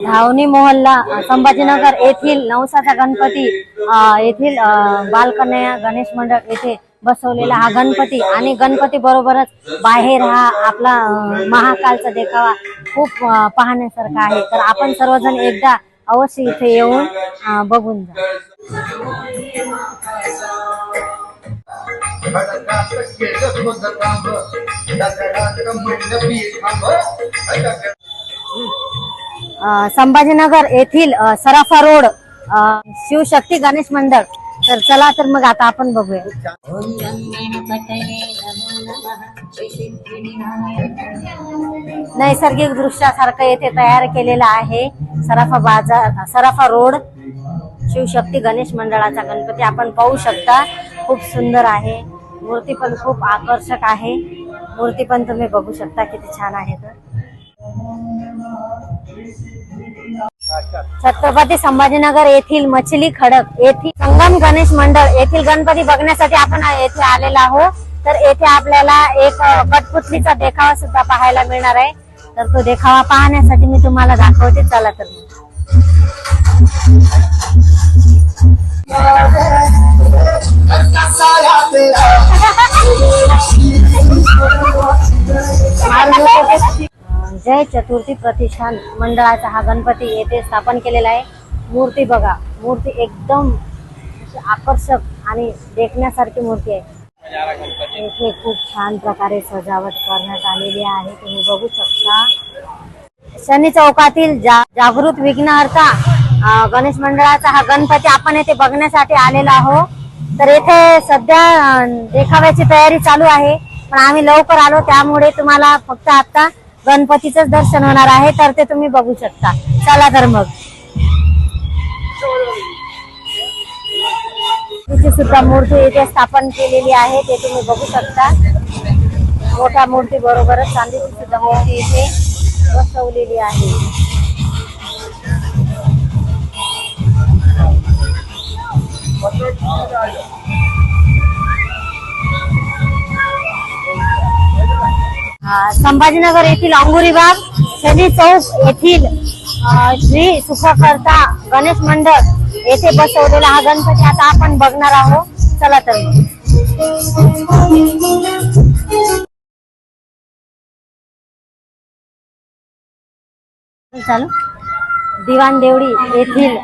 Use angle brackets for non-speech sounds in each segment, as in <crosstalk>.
धावणी मोहल्ला संभाजीनगर येथील नवसाचा गणपती येथील बालकन्या गणेश मंडळ येथे बसवलेला हा गणपती. आणि गणपती बरोबरच बाहेर हा आपला महाकालचा देखावा खूप पाहण्यासारखा आहे. तर आपण सर्वजण एकदा अवश्य इथे येऊन बघून जा. संभाजीनगर येथील सराफा रोड शिवशक्ती गणेश मंडळ. तर चला तर मग आता आपण बघूया. नैसर्गिक दृष्ट्यासारखं येथे तयार केलेलं आहे सराफा बाजार सराफा रोड शिवशक्ती गणेश मंडळाचा गणपती. आपण पाहू शकता खूप सुंदर आहे. मूर्ती पण खूप आकर्षक आहे. मूर्ती पण तुम्ही बघू शकता किती छान आहे तर. छत्रपती संभाजीनगर येथील मछली खडक येथील संगम गणेश मंडळ येथील गणपती बघण्यासाठी आपण येथे आलेलो आहोत. तर येथे आपल्याला एक अ, कठपुतलीचा देखावा सुद्धा पाहायला मिळणार आहे. तर तो देखावा पाहण्यासाठी मी तुम्हाला दाखवते. चला तर मग. <laughs> <laughs> जय चतुर्थी प्रतिष्ठान मंडळाचा हा गणपती येथे स्थापन केलेला आहे. मूर्ती बघा मूर्ती एकदम आकर्षक आणि देखण्यासारखी मूर्ती आहे. येथे खूप छान प्रकारे सजावट करण्यात आलेली आहे. तुम्ही बघू शकता. शनी चौकातील जा, जागृत विघ्नहर्ता गणेश मंडळाचा हा गणपती आपण येथे बघण्यासाठी आलेला आहोत. तर येथे सध्या देखाव्याची तयारी चालू आहे. पण आम्ही लवकर आलो त्यामुळे तुम्हाला फक्त आता गणपतीच दर्शन होणार आहे तर ते तुम्ही बघू शकता. चला तर मग. तिची सुद्धा मूर्ती इथे स्थापन केलेली आहे ते तुम्ही बघू शकता. मोठ्या मूर्ती बरोबरच चांदीची सुद्धा मूर्ती इथे बसवलेली आहे. अं, संभाजीनगर येथील अंगुरी बाग शनी चौक येथील श्री सुखकर्ता गणेश मंडळ येथे बसवलेला हा गणपती आता आपण बघणार आहोत. चला तर मग. चालू. दिवाण देवडी येथील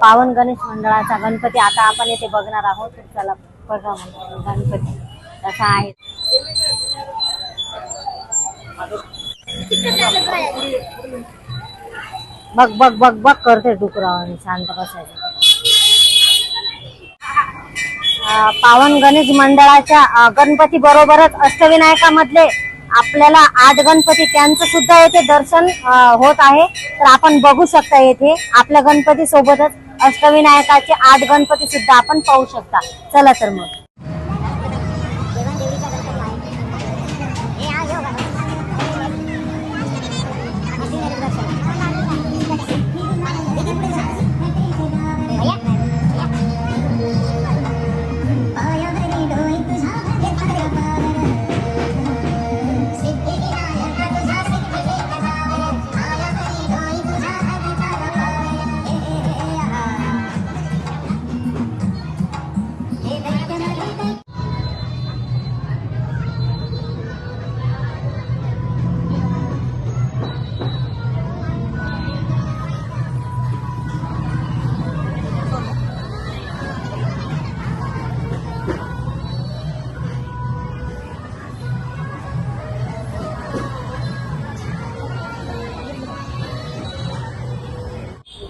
पावन गणेश मंडळाचा गणपती आता आपण येथे बघणार आहोत. चला बघा गणपती कसा आहे. बघ बघ बघ बघ करते डुकरावाने शांत बसायचं. पावन गणेश मंडळाच्या गणपती बरोबरच अष्टविनायकामधले आपल्याला आठ गणपती त्यांचं सुद्धा येथे दर्शन होत आहे. तर आपण बघू शकता येथे आपल्या गणपती सोबतच अष्टविनायकाचे आठ गणपती सुद्धा आपण पाहू शकता. चला तर मग.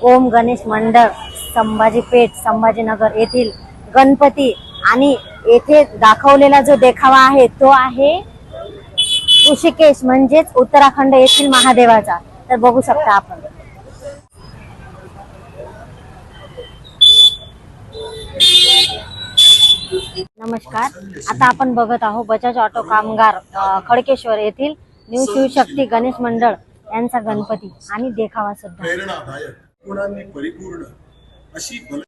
ओम गणेश मंडळ संभाजी पेठ संभाजीनगर येथील गणपती आणि येथे दाखवलेला जो देखावा आहे तो आहे ऋषिकेश म्हणजेच उत्तराखंड येथील महादेवाचा. तर बघू शकता आपण. नमस्कार. आता आपण बघत आहोत बजाज ऑटो कामगार खडकेश्वर येथील न्यू शिवशक्ती गणेश मंडळ यांचा गणपती आणि देखावा सुद्धा. गुणांनी परिपूर्ण अशी भल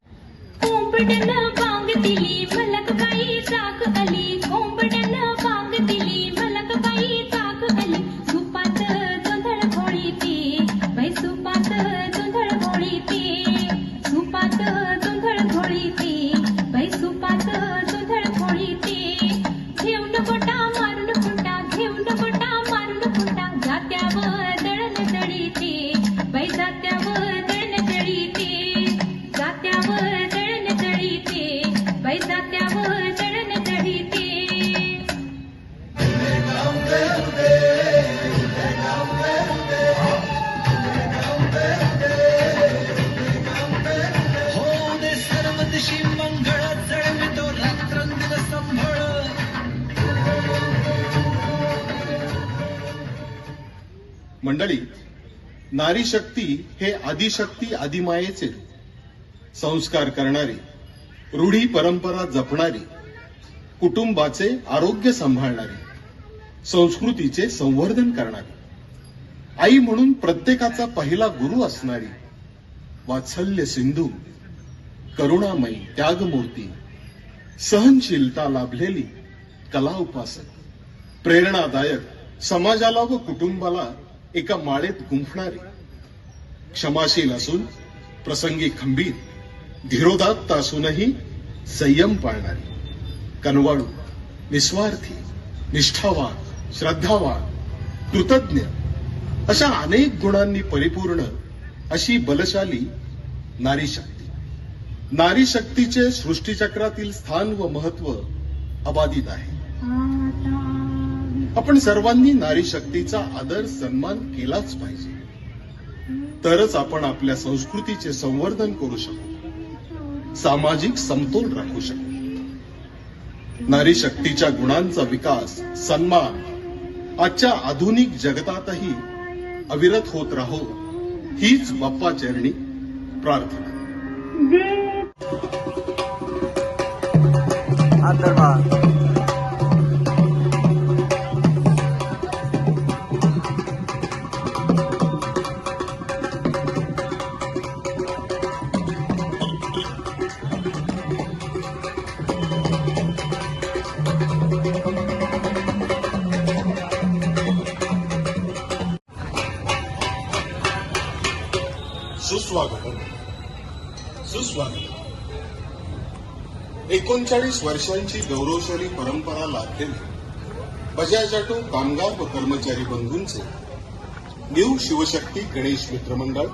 मंडळी नारी शक्ती हे आदिशक्ती आदिमायेचे रूप संस्कार करणारी रूढी परंपरा जपणारी कुटुंबाचे आरोग्य सांभाळणारी संस्कृतीचे संवर्धन करणारी आई म्हणून प्रत्येकाचा पहिला गुरु असणारी वात्सल्य सिंधू करुणामयी त्यागमूर्ती सहनशीलता लाभलेली कला उपासक प्रेरणादायक समाजाला व कुटुंबाला एका माळेत गुंफणारी क्षमाशील असून प्रसंगी खंबीर धीरोदात्त असूनही संयम पाळणारी कनवाळू निस्वार्थी निष्ठावान श्रद्धावान कृतज्ञ अशा अनेक गुणांनी परिपूर्ण अशी बलशाली नारी शक्ती नारी शक्तीचे सृष्टीचक्रातील स्थान व महत्त्व अबाधित आहे. आपण सर्वांनी नारी शक्तीचा आदर सन्मान केलाच पाहिजे. तरच आपण आपल्या संस्कृतीचे संवर्धन करू शकू. सामाजिक समतोल राखू शकू. नारी शक्तीच्या गुणांचा विकास सन्मान आजच्या आधुनिक जगतातही अविरत होत राहो हीच बाप्पा चरणी प्रार्थना. आदरवा सुस्वागत एकोणचाळीस वर्षांची गौरवशाली परंपरा लाभलेली बजाजाटो कामगार व कर्मचारी बंधूंचे न्यू शिवशक्ती गणेश मित्रमंडळ